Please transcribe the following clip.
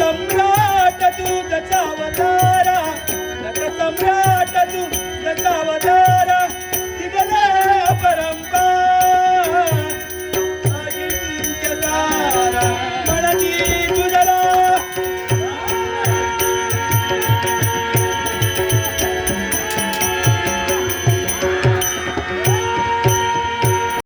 สำรา